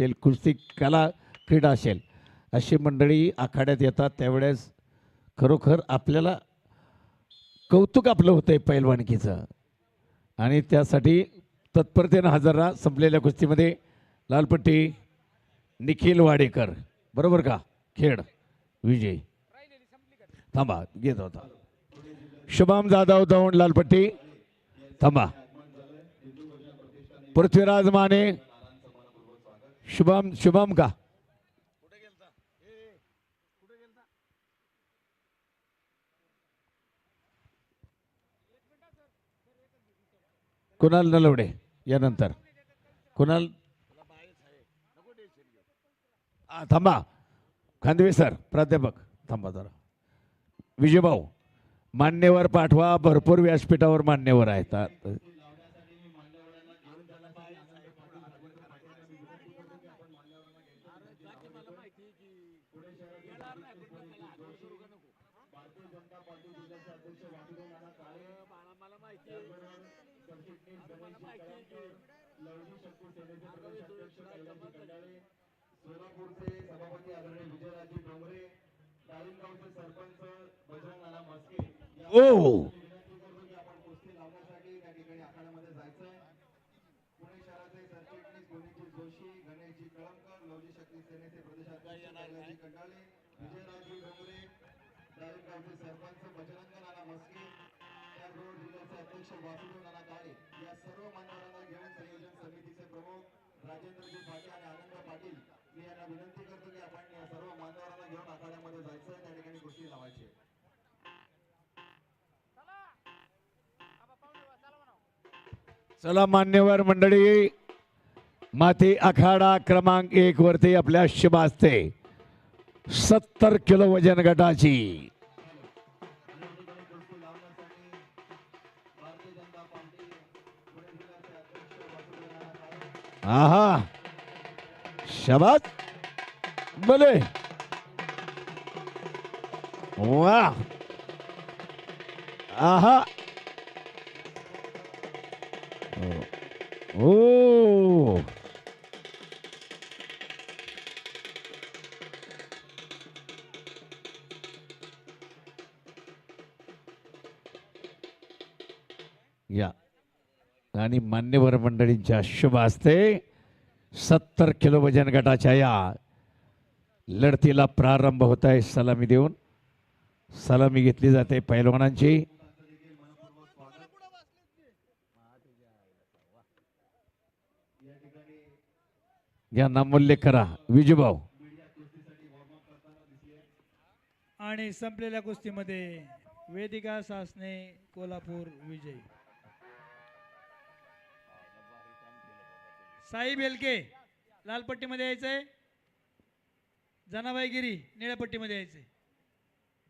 असेल कुस्ती कला क्रीडा असेल अशी मंडळी आखाड्यात येतात. त्यावेळेस खरोखर आपल्याला कौतुक आपलं होतं आहे पैलवानकीचं. आणि त्यासाठी तत्परतेनं हजर राहा संपलेल्या कुस्तीमध्ये लालपट्टी निखिल वाडेकर. बरोबर का? खेड विजय. थांबा घेत होता. शुभम जाधव दौंड लालपट्टी. थांबा. पृथ्वीराज माने शुभम शुभम का? कुणाल नलवडे यानंतर कुणाल? थांबा. खांदवे सर प्राध्यापक. थांबा जरा. विजयभाऊ मान्यवर पाठवा भरपूर व्यासपीठावर मान्यवर आहेत. हो, हो. सोलापूरचे सभापती आदरणीय विजयराजे डोंगरे डाळिंबगावचे सरपंच बजरंग नाना मस्के विनंती करतो की आपण कुस्ती लावण्यासाठी त्या ठिकाणी आखाड्यामध्ये जायचंय पुणे शहराचे सरचिटणीस गुणिजी जोशी गणेशजी कळमकर लवजी शक्ती सेनेचे प्रदेशाध्यक्ष कैलासजी कंडाळे विजयराजे डोंगरे डाळिंबगावचे सरपंच बजरंग नाना मस्के त्याचबरोबर जिल्ह्याचे अध्यक्ष वासुदेव नाना काळे या सर्व मान्यवरांना घेऊन संयोजन समितीचे प्रमुख राजेंद्रजी पाटील आणि आनंद पाटील. मी यांना विनंती करतो की आपण या सर्व मान्यवरांना घेऊन आखाड्यामध्ये जायचंय त्या ठिकाणी लावायची आहे. चला. मान्यवर मंडळी माती आखाडा क्रमांक एक वरती आपल्या शुभ असते सत्तर किलो वजन गटाची. आहा. शबाद बोले. वा. आहा. ओ या. आणि मान्यवर मंडळींच्या शुभ असते सत्तर किलो वजन गटाच्या या लढतीला प्रारंभ होत आहे सलामी देऊन. सलामी घेतली जाते पैलवानांची. या नामूल्य करा. विजूभाऊ आणि संपलेल्या कुस्तीमध्ये वेदिका सासने कोल्हापूर विजय. साई बेलके लाल पट्टीमध्ये यायचंय. जनाबाई गिरी निळ्या पट्टीमध्ये यायचंय.